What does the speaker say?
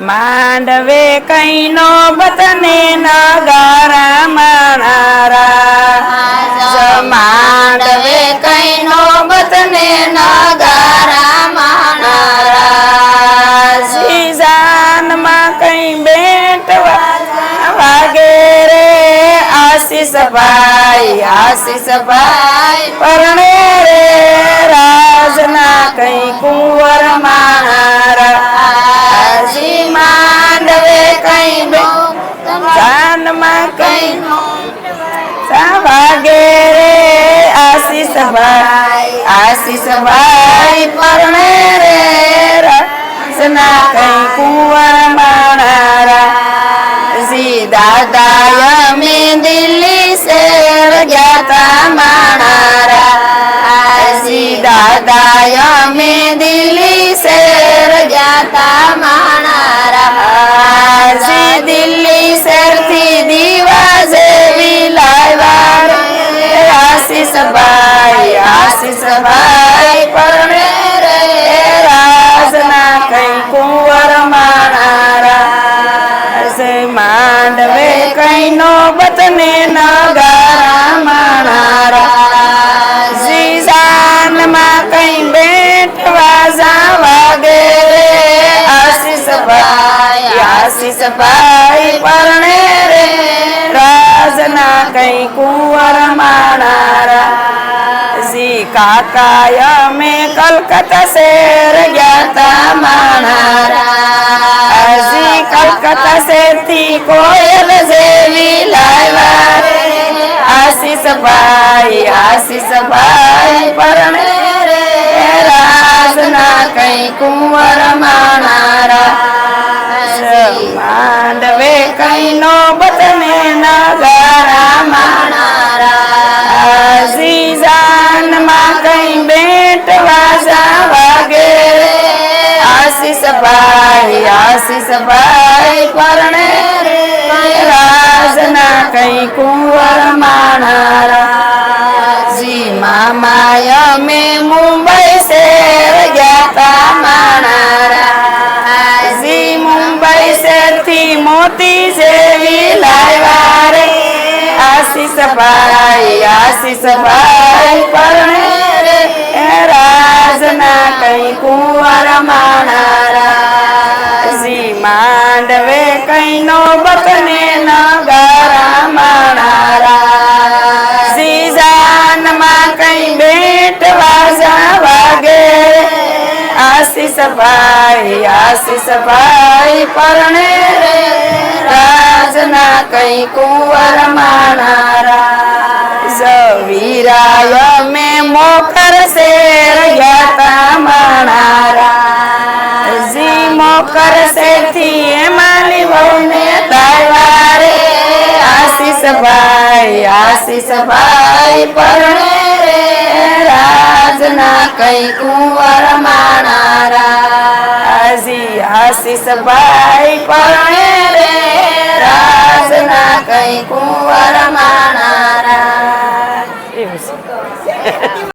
માંડવે કઈ નો બતને નગારા માણારા. માંડવે કઈ નો બતને નગારા માણારા. સીઝાનમાં કઈ બેટ વાગે રે આશીષ ભાઈ આશીષ ભાઈ પરણે રે. રાજના કઈ કુંવર વાગે રે આશીષ ભાઈ આશીષ ભાઈ પરણે રે રસના કઈ કુંવર મારા જી દાદા મે દિલ્હી શેર ગયા તા માણારા જી દાદા મે દિલ્હી શેર ગયા તા ભાઈ પરણે રે રાજના કઈ કુંવર માણારા. સે માંડવે કઈ નો બતને નગારા માણારા. સીઝાનમાં કઈ બેટ વાજા વાગે રે. આશીષ ભાઈ આશીષ ભાઈ પરણે કાકાય મેં કલકત્તા શેર ગયા તા માણારા. જી કલકત્તા શેરથી કોયલ જેવી લાવ્યા આશીષ ભાઈ આશીષ ભાઈ પરણે રાજ ના કઈ કુંવર માણારા ભાઈ આશીષ ભાઈ પરણે રે. રાજના કઈ કુંવર માણારા. જી મામાય મે મુંબઈ શેર ગયા તા માણારા. જી મુંબઈ શેરથી મોતી જેવી લાવ્યા રે. આશીષ ભાઈ આશીષ ભાઈ પરણે રે. રાજના કઈ કુંવર માણારા. નો ને નગારા માણારા. સીઝાનમાં કઈ બેટ વાજા વાગે આશીષ ભાઈ, આશીષ પરણે રે. રાજના કઈ કુંવર માણારા. જવીરાય મે મોખર શેર ભાઈ આશીષ ભાઈ પરણે રે રાજના કઈ કુંવર માણારા. આશીષ ભાઈ પરણે રે